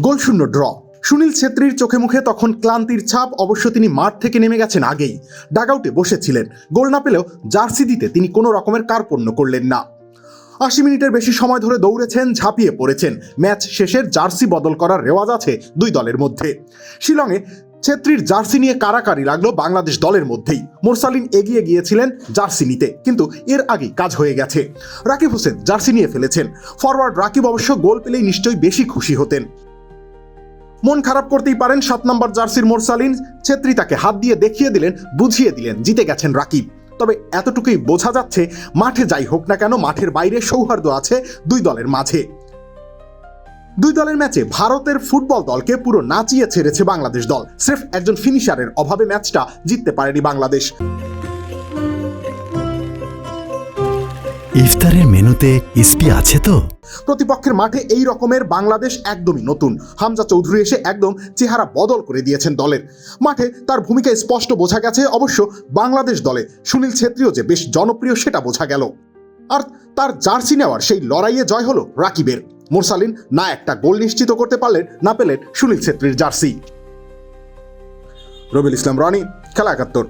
গোলশূন্য draw. Sunil ছেত্রীর চোখে মুখে তখন ক্লান্তির ছাপ, অবশ্য তিনি মাঠ থেকে নেমে গেছেন আগেই। ডাগআউটে বসেছিলেন। গোল না পেলেও জার্সি দিতে তিনি কোনো রকমের কার্পণ্য করলেন না। আশি মিনিটের বেশি সময় ধরে দৌড়েছেন, ঝাঁপিয়ে পড়েছেন। ম্যাচ শেষের জার্সি বদল করার রেওয়াজ আছে দুই দলের মধ্যে। শিলংয়ে ছেত্রীর জার্সি নিয়ে কারাকারি লাগল বাংলাদেশ দলের মধ্যেই। মোরসালিন এগিয়ে গিয়েছিলেন জার্সি নিতে, কিন্তু এর আগেই কাজ হয়ে গেছে। রাকিব হোসেন জার্সি নিয়ে ফেলেছেন। ফরওয়ার্ড রাকিব অবশ্য গোল পেলেই নিশ্চয়ই বেশি খুশি হতেন। মন খারাপ করতেই পারেন সাত নম্বর জার্সির মোরসালিন। ছেত্রী তাকে হাত দিয়ে দেখিয়ে দিলেন, বুঝিয়ে দিলেন, জিতে গেছেন রাকিব। তবে এতটুকুই বোঝা যাচ্ছে, মাঠে যাই হোক না কেন মাঠের বাইরে সৌহার্দ্য আছে দুই দলের মাঝে। দুই দলের ম্যাচে ভারতের ফুটবল দলকে পুরো নাচিয়ে ছেড়েছে বাংলাদেশ দল। স্রেফ একজন ফিনিশারের অভাবে ম্যাচটা জিততে পারেনি বাংলাদেশ। ইফতারের মেনুতে ইসপি আছে তো? প্রতিপক্ষের মাঠে এই রকমের বাংলাদেশ একদমই নতুন। হামজা চৌধুরী এসে একদম চেহারা বদল করে দিয়েছেন দলের। মাঠে তার ভূমিকা স্পষ্ট বোঝা গেছে, অবশ্য বাংলাদেশ দলে সুনীল ছেত্রীও যে বেশ জনপ্রিয় সেটা বোঝা গেল। আর তার জার্সি নেওয়ার সেই লড়াইয়ে জয় হলো রাকিবের। মোরসালিন না একটা গোল নিশ্চিত করতে পারলেন, না পেলেন সুনীল ছেত্রীর জার্সি। রবিল ইসলাম, রনি, খেলা একাত্তর।